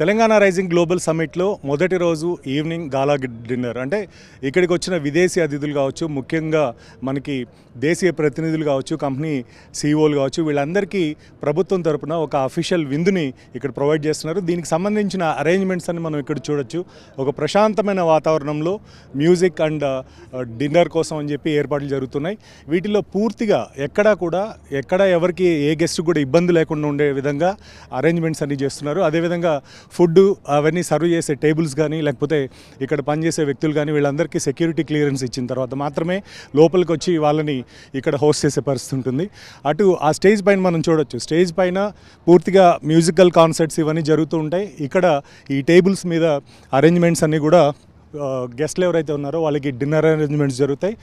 Telangana rising global సమ్మిట్లో మొదటి రోజు evening గాలా dinner. అంటే ఇక్కడికి వచ్చిన విదేశీ అతిథులు కావచ్చు ముఖ్యంగా మనకి దేశీయ ప్రతినిధులు కావచ్చు కంపెనీ సీఈఓలు కావచ్చు వీళ్ళందరికీ ప్రభుత్వం తరపున ఒక అఫీషియల్ విందుని ఇక్కడ ప్రొవైడ్ చేస్తున్నారు. దీనికి సంబంధించిన అరేంజ్మెంట్స్ అని మనం ఇక్కడ చూడొచ్చు. ఒక ప్రశాంతమైన వాతావరణంలో మ్యూజిక్ అండ్ డిన్నర్ కోసం అని చెప్పి ఏర్పాట్లు జరుగుతున్నాయి. వీటిలో పూర్తిగా ఎక్కడా కూడా ఎక్కడ ఎవరికి ఏ గెస్ట్ కూడా ఇబ్బంది లేకుండా ఉండే విధంగా అరేంజ్మెంట్స్ అన్ని చేస్తున్నారు. అదేవిధంగా ఫుడ్ అవన్నీ సర్వ్ చేసే టేబుల్స్ కానీ లేకపోతే ఇక్కడ పనిచేసే వ్యక్తులు కానీ వీళ్ళందరికీ సెక్యూరిటీ క్లియరెన్స్ ఇచ్చిన తర్వాత మాత్రమే లోపలికి వచ్చి వాళ్ళని ఇక్కడ హోస్ట్ చేసే పరిస్థితి ఉంటుంది. అటు ఆ స్టేజ్ పైన మనం చూడొచ్చు. స్టేజ్ పైన పూర్తిగా మ్యూజికల్ కాన్సర్ట్స్ ఇవన్నీ జరుగుతూ ఉంటాయి. ఇక్కడ ఈ టేబుల్స్ మీద అరేంజ్మెంట్స్ అన్నీ కూడా గెస్ట్లు ఎవరైతే ఉన్నారో వాళ్ళకి డిన్నర్ అరేంజ్మెంట్స్ జరుగుతాయి.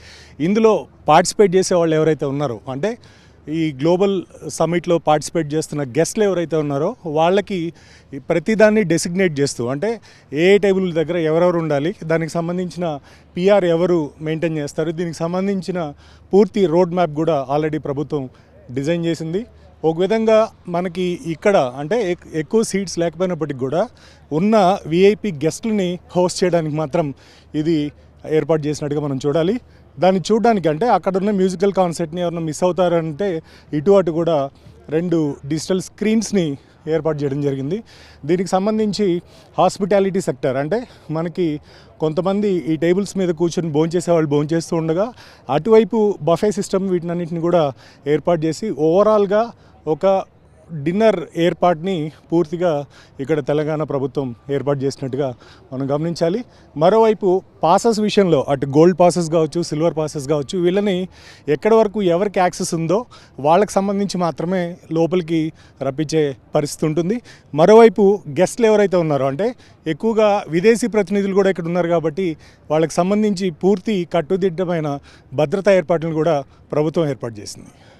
ఇందులో పార్టిసిపేట్ చేసే వాళ్ళు ఎవరైతే ఉన్నారో అంటే ఈ గ్లోబల్ సమ్మిట్లో పార్టిసిపేట్ చేస్తున్న గెస్ట్లు ఎవరైతే ఉన్నారో వాళ్ళకి ప్రతిదాన్ని డెసిగ్నేట్ చేస్తూ అంటే ఏ టేబుల్ దగ్గర ఎవరెవరు ఉండాలి దానికి సంబంధించిన పిఆర్ ఎవరు మెయింటైన్ చేస్తారు దీనికి సంబంధించిన పూర్తి రోడ్ మ్యాప్ కూడా ఆల్రెడీ ప్రభుత్వం డిజైన్ చేసింది. ఒక విధంగా మనకి ఇక్కడ అంటే ఎక్- ఎక్కువ సీట్స్ లేకపోయినప్పటికి కూడా ఉన్న విఐపి గెస్ట్లని హోస్ట్ చేయడానికి మాత్రం ఇది ఏర్పాటు చేసినట్టుగా మనం చూడాలి. దాన్ని చూడడానికి అంటే అక్కడ ఉన్న మ్యూజికల్ కాన్సర్ట్ని ఎవరైనా మిస్ అవుతారంటే ఇటు అటు కూడా రెండు డిజిటల్ స్క్రీన్స్ని ఏర్పాటు చేయడం జరిగింది. దీనికి సంబంధించి హాస్పిటాలిటీ సెక్టర్ అంటే మనకి కొంతమంది ఈ టేబుల్స్ మీద కూర్చొని భోంచేసే వాళ్ళు భోంచేస్తూ ఉండగా అటువైపు బఫే సిస్టమ్ వీటినన్నింటిని కూడా ఏర్పాటు చేసి ఓవరాల్గా ఒక డిన్నర్ ఏర్పాటుని పూర్తిగా ఇక్కడ తెలంగాణ ప్రభుత్వం ఏర్పాటు చేసినట్టుగా మనం గమనించాలి. మరోవైపు పాసెస్ విషయంలో అటు గోల్డ్ పాసెస్ కావచ్చు సిల్వర్ పాసెస్ కావచ్చు వీళ్ళని ఎక్కడి వరకు ఎవరికి యాక్సెస్ ఉందో వాళ్ళకి సంబంధించి మాత్రమే లోపలికి రప్పించే పరిస్థితి ఉంటుంది. మరోవైపు గెస్ట్లు ఎవరైతే ఉన్నారో అంటే ఎక్కువగా విదేశీ ప్రతినిధులు కూడా ఇక్కడ ఉన్నారు కాబట్టి వాళ్ళకి సంబంధించి పూర్తి కట్టుదిట్టమైన భద్రతా ఏర్పాట్లను కూడా ప్రభుత్వం ఏర్పాటు చేసింది.